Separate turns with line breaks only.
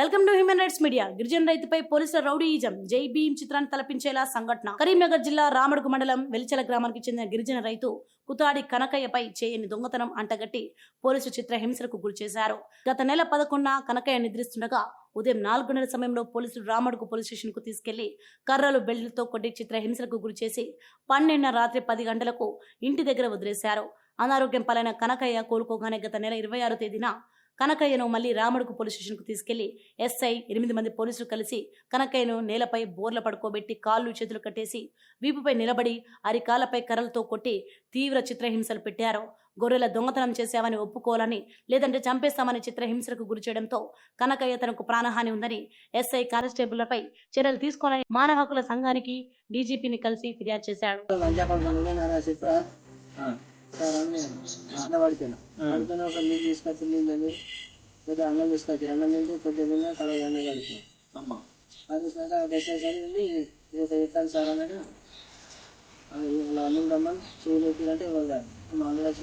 Welcome to human rights media. గిరిజన రైతుపై పోలీసుల రౌడీయిజం. జై భీమ్ చిత్రాన్ని తలపించేలా సంఘటన. కరీంనగర్ జిల్లా రామడుగు మండలం వెలిచెల గ్రామానికి చెందిన గిరిజన రైతు కుతాడి కనకయ్యపై చేయని దొంగతనం అంటగట్టి పోలీసు చిత్రహింసలకు గురి చేశారు. గత నెల పదకొండున కనకయ్య నిద్రిస్తుండగా ఉదయం నాలుగున్నర సమయంలో పోలీసులు రామడుగు పోలీస్ స్టేషన్కు తీసుకెళ్ళి కర్రలు బెల్లులతో కొట్టి చిత్రహింసలకు హింసలకు గురిచేసి పన్నెండున రాత్రి పది గంటలకు ఇంటి దగ్గర వదిలేశారు. అనారోగ్యం పాలైన కనకయ్య కోలుకోగానే గత నెల ఇరవై ఆరో తేదీన కనకయ్యను మళ్ళీ రామడుగు పోలీస్ స్టేషన్కు తీసుకెళ్ళి ఎస్ఐ ఎనిమిది మంది పోలీసులు కలిసి కనకయ్యను నేలపై బోర్ల పడుకోబెట్టి కాళ్ళు చేతులు కట్టేసి వీపుపై నిలబడి అరికాలపై కర్రలతో కొట్టి తీవ్ర చిత్రహింసలు పెట్టారు. గొర్రెల దొంగతనం చేశామని ఒప్పుకోవాలని లేదంటే చంపేస్తామని చిత్రహింసలకు గురి చేయడంతో కనకయ్య తనకు ప్రాణహాని ఉందని ఎస్ఐ కానిస్టేబుళ్ళపై చర్యలు తీసుకోవాలని మానవ హక్కుల సంఘానికి డీజీపీని కలిసి ఫిర్యాదు చేశాడు.
మంచిగా పడుతుంది నాన్న చెప్పా సార్ అని నేను కింద పడిపోయినా పడిపోయిన ఒక నీళ్ళు తీసుకొచ్చి నీళ్ళు అని కొద్దిగా అన్నం తీసుకొచ్చి అన్నం తింటే కొద్దిగా తిన్నా కడ అన్నం కలిపి
అమ్మ.
అది సార్ డెస్టేషన్ వెళ్ళి ఇది సార్ అన్నాడు. ఇలా అన్నం రమ్మని పెట్టిందంటే ఇవ్వాలి మా అన్న వచ్చి